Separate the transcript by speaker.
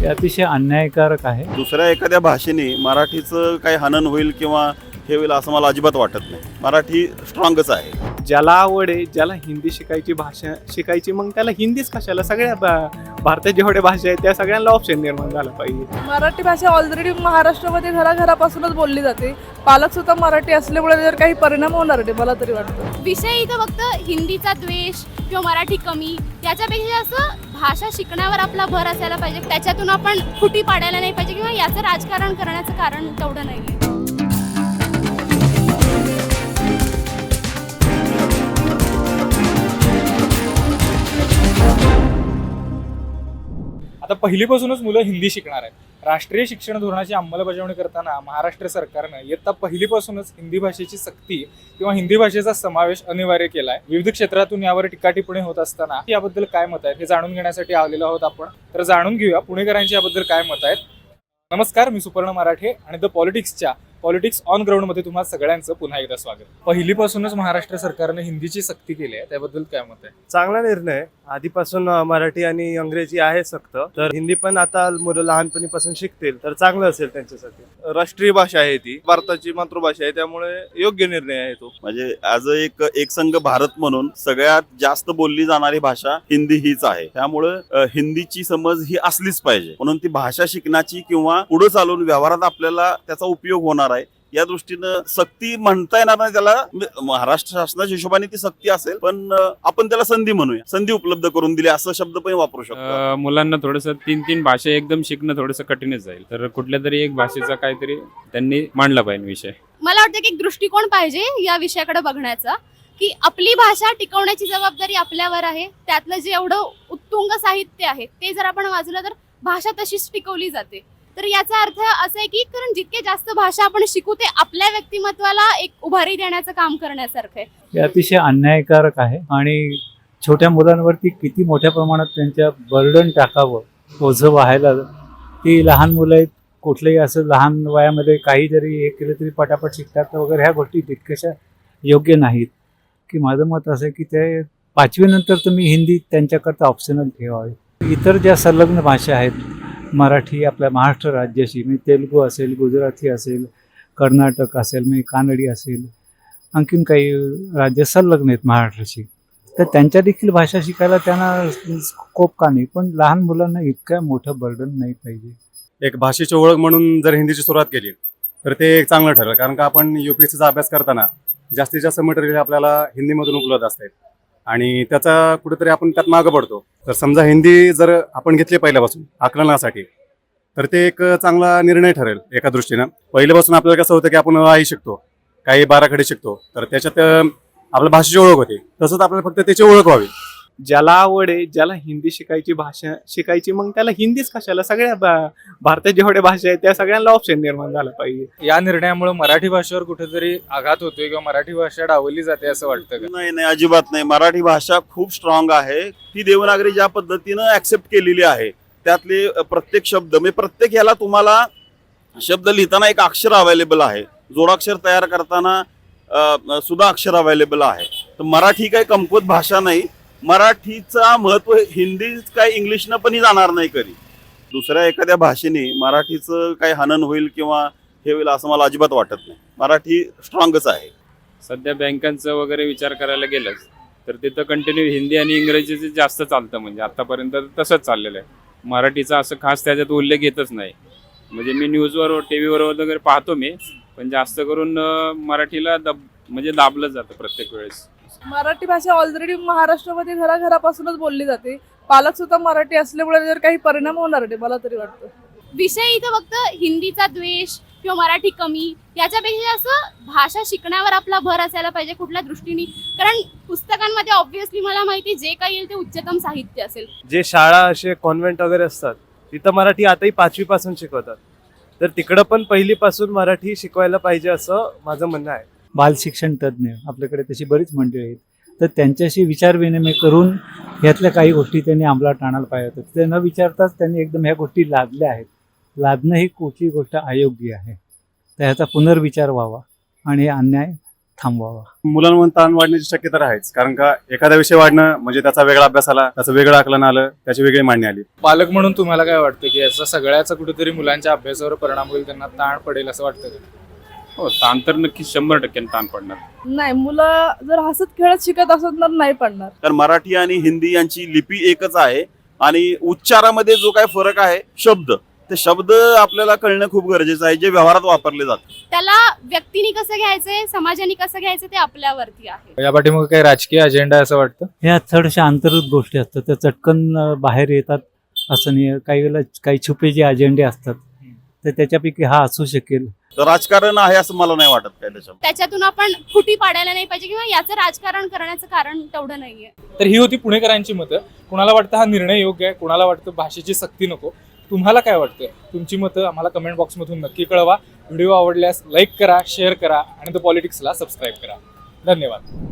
Speaker 1: हे अतिशय अन्यायकारक आहे.
Speaker 2: दुसऱ्या एखाद्या भाषेने मराठीचं काही हनन होईल किंवा हे होईल असं मला अजिबात वाटत नाही. मराठी स्ट्रॉंगच आहे.
Speaker 3: ज्याला आवड आहे ज्याला हिंदी शिकायची भाषा शिकायची मग त्याला हिंदीच कशाला? सगळ्या भा- भारतात जेवढ्या भाषा आहेत त्या सगळ्यांना ऑप्शन निर्माण झालं पाहिजे.
Speaker 4: मराठी भाषा ऑलरेडी महाराष्ट्रामध्ये घराघरापासूनच बोलली जाते. पालक सुद्धा मराठी असल्यामुळे जर काही परिणाम होणार नाही मला तरी वाटतं.
Speaker 5: विषय इथं फक्त हिंदीचा द्वेष किंवा मराठी कमी याच्यापेक्षा जास्त भाषा शिकण्यावर आपला भर असायला पाहिजे. त्याच्यातून आपण फुटी पाडायला नाही पाहिजे किंवा याचं राजकारण करण्याचं कारण तेवढं नाही
Speaker 6: पहिलीपासूनच मुलं हिंदी शिकणार आहेत. राष्ट्रीय शिक्षण धोरणाची अंमलबजावणी करताना महाराष्ट्र सरकारनं इयत्ता पहिलीपासूनच हिंदी भाषेची सक्ती किंवा हिंदी भाषेचा समावेश अनिवार्य केला आहे विविध क्षेत्रातून यावर टीका टिप्पणी होत असताना याबद्दल काय मत आहेत हे जाणून घेण्यासाठी आलेलो आहोत आपण. तर जाणून घेऊया पुणेकरांची याबद्दल काय मत आहेत. नमस्कार मी सुपर्ण मराठे आणि द पॉलिटिक्सच्या पॉलिटिक्स ऑन ग्राउंडमध्ये तुम्हा सगळ्यांचं पुन्हा एकदा स्वागत. पहिलीपासूनच महाराष्ट्र सरकारनं हिंदीची सक्ती केली आहे त्याबद्दल काय मत आहे?
Speaker 7: चांगला निर्णय. आधीपासून मराठी आणि इंग्रजी आहे सक्त. तर हिंदी पण आता मुलं लहानपणीपासून शिकतील तर चांगलं असेल त्यांच्यासाठी.
Speaker 8: राष्ट्रीय भाषा आहे ती भारताची मातृभाषा आहे त्यामुळे योग्य निर्णय आहे तो.
Speaker 2: म्हणजे ऍज अ एक एकसंघ भारत म्हणून सगळ्यात जास्त बोलली जाणारी भाषा हिंदी हीच आहे. त्यामुळे हिंदीची समज ही असलीच पाहिजे. म्हणून ती भाषा शिकण्याची किंवा पुढे चालून व्यवहारात आपल्याला त्याचा उपयोग होणार आहे. या दृष्टीनं सक्ती म्हणता येणार नाही त्याला. महाराष्ट्र शासनाच्या हिशोबाने ती सक्ती असेल पण आपण त्याला संधी म्हणूया. संधी उपलब्ध करून दिली असं शब्द पण वापरू शकतो.
Speaker 9: मुलांना थोडंसं तीन तीन भाषा एकदम शिकणं थोडंसं कठीणच जाईल. तर कुठल्या तरी एक भाषेचा काहीतरी त्यांनी मांडला पाहिजे विषय.
Speaker 5: मला वाटतं की एक दृष्टिकोन पाहिजे या विषयाकडे बघण्याचा की आपली भाषा टिकवण्याची जबाबदारी आपल्यावर आहे. त्यातलं जे एवढं उत्तुंग साहित्य आहे ते जर आपण वाचलं तर भाषा तशीच टिकवली जाते. तर याचा अर्थ असा आहे की कारण जितके जास्त भाषा आपण शिकू ते आपल्या व्यक्तिमत्वाला एक उभारी देण्याचं काम करण्यासारखं आहे.
Speaker 1: हे अतिशय अन्यायकारक आहे आणि छोट्या मुलांवरती किती मोठ्या प्रमाणात त्यांच्या बर्डन टाकावं ओझं व्हायला ती लहान मुलं आहेत कुठलंही असं लहान वयामध्ये काही जरी हे केलं तरी पटापट शिकतात वगैरे ह्या गोष्टी तितक्याशा योग्य नाहीत. की माझं मत असं आहे की ते पाचवीनंतर तुम्ही हिंदी त्यांच्याकरता ऑप्शनल ठेवावी. इतर ज्या संलग्न भाषा आहेत मराठी आपल्या महाराष्ट्र राज्याशी म्हणजे तेलुगू असेल गुजराती असेल कर्नाटक असेल म्हणजे कानडी असेल आणखीन काही राज्य संलग्न आहेत महाराष्ट्राशी. तर त्यांच्या देखील भाषा शिकायला त्यांना स्कोप का नाही? पण लहान मुलांना इतकं मोठं बर्डन नाही पाहिजे.
Speaker 7: एक भाषेची ओळख म्हणून जर हिंदीची सुरुवात केली तर ते एक चांगलं ठरेल. कारण का आपण यू पी अभ्यास करताना जास्तीत जास्त मटेरियल आपल्याला हिंदीमधून उपलब्ध असते. आणि त्याचा कुठेतरी आपण त्यात मागं पडतो. तर समजा हिंदी जर आपण घेतली पहिल्यापासून आकलनासाठी तर ते एक चांगला निर्णय ठरेल एका दृष्टीनं. पहिल्यापासून आपल्याला कसं होतं की आपण आई शिकतो काही बाराखडे शिकतो तर त्याच्यात आपल्या भाषेची ओळख होते. तसंच आपल्याला फक्त त्याची ओळख व्हावी.
Speaker 3: ज्याला आवड आहे ज्याला हिंदी शिकायची भाषा शिकायची मग त्याला हिंदीच कशाला? सगळ्या भारतात जेवढ्या भाषा आहेत त्या सगळ्यांना ऑप्शन निर्माण झालं पाहिजे.
Speaker 6: या निर्णयामुळे मराठी भाषेवर कुठेतरी आघात होतोय किंवा मराठी भाषा डावली जाते असं वाटतं का?
Speaker 2: नाही नाही अजिबात नाही. मराठी भाषा खूप स्ट्रॉंग आहे. ती देवनागरी ज्या पद्धतीनं ऍक्सेप्ट केलेली आहे त्यातले प्रत्येक शब्द म्हणजे प्रत्येक ह्याला तुम्हाला शब्द लिहिताना एक अक्षर अवेलेबल आहे. जोडाक्षर तयार करताना सुद्धा अक्षर अवेलेबल आहे. तर मराठी काही कमकुवत भाषा नाही. मराठीचा महत्त्व हिंदी काय इंग्लिशनं पण जाणार नाही कधी. दुसऱ्या एखाद्या भाषेने मराठीचं काही हनन होईल किंवा हे होईल असं मला अजिबात वाटत नाही. मराठी स्ट्रॉंगच आहे.
Speaker 9: सध्या बँकांचं वगैरे विचार करायला गेलंच तर तिथं कंटिन्यू हिंदी आणि इंग्रजीचं जास्त चालतं म्हणजे आतापर्यंत तसंच चाललेलं आहे. मराठीचा असं खास त्याच्यात उल्लेख येतच नाही. म्हणजे मी न्यूजवर टी व्हीवर वगैरे पाहतो मी पण जास्त करून मराठीला दब म्हणजे दाबलं जातं प्रत्येक वेळेस.
Speaker 4: मराठी भाषा ऑलरेडी महाराष्ट्रामध्ये घराघरापासूनच बोलली जाते. पालक सुद्धा मराठी असल्यामुळे जर काही परिणाम होणार नाही मला तरी वाटतं.
Speaker 5: विषय इथं फक्त हिंदीचा द्वेष किंवा मराठी कमी याच्यापेक्षा जास्त भाषा शिकण्यावर आपला भर असायला पाहिजे कुठल्या दृष्टीने? कारण पुस्तकांमध्ये ऑब्व्हियसली मला माहिती जे काही येईल ते उच्चतम साहित्य असेल.
Speaker 7: जे शाळा असे कॉन्व्हेंट वगैरे असतात तिथं मराठी आताही पाचवीपासून शिकवतात. तर तिकडं पण पहिलीपासून मराठी शिकवायला पाहिजे असं माझं म्हणणं आहे.
Speaker 1: बालशिक्षण तज्ज्ञ आपल्याकडे तशी बरीच मंडळी आहेत. तर त्यांच्याशी विचारविनिमय करून ह्यातल्या काही गोष्टी त्यांनी अंमलात आणायला पाहिजे होतं ते न विचारताच त्यांनी एकदम ह्या गोष्टी लादल्या आहेत. लादणं ही कुठली गोष्ट अयोग्य आहे? तर ह्याचा पुनर्विचार व्हावा आणि हे अन्याय थांबवावा.
Speaker 7: मुलांवर ताण वाढण्याची शक्यता आहेच कारण का एखादा विषय वाढणं म्हणजे त्याचा वेगळा अभ्यास आला त्याचं वेगळं आकलन आलं त्याची वेगळी मांडणी आली.
Speaker 6: पालक म्हणून तुम्हाला काय वाटतं की याचा सगळ्याचा कुठेतरी मुलांच्या अभ्यासावर परिणाम होईल त्यांना ताण पडेल असं वाटतं का?
Speaker 9: हो ताण तर नक्कीच शंभर टक्क्याने ताण पडणार.
Speaker 4: नाही मुलं जर हसत खेळत शिकत असत तर नाही पडणार.
Speaker 2: कारण मराठी आणि हिंदी यांची लिपी एकच आहे आणि उच्चारामध्ये जो काय फरक आहे शब्द ते शब्द आपल्याला कळणं खूप गरजेचं आहे जे व्यवहारात वापरले जातात.
Speaker 5: त्याला व्यक्तीने कसं घ्यायचंय समाजाने कसं घ्यायचं ते आपल्यावरती आहे.
Speaker 6: या पाठीमागे काही राजकीय अजेंडा आहे असं वाटतं?
Speaker 1: ह्या थोड्याशा अंतर्गत गोष्टी असतात त्या चटकन अं, बाहेर येतात असं नाही काही वेळेला काही छुपे जे अजेंडे असतात तर त्याच्यापैकी हा असू शकेल.
Speaker 2: तर राजकारण आहे असं मला नाही वाटत काय
Speaker 5: त्याच्यातून आपण फुटी पाडायला नाही पाहिजे किंवा याचं राजकारण करण्याचं कारण तेवढं नाहीये.
Speaker 6: तर ही होती पुणेकरांची मतं. कुणाला वाटतं हा निर्णय योग्य आहे? कुणाला वाटतं भाषेची सक्ती नको? तुम्हाला काय वाटतं तुमची मतं आम्हाला कमेंट बॉक्समधून नक्की कळवा. व्हिडिओ आवडल्यास लाईक करा शेअर करा आणि द पॉलिटिक्सला सबस्क्राईब करा. धन्यवाद.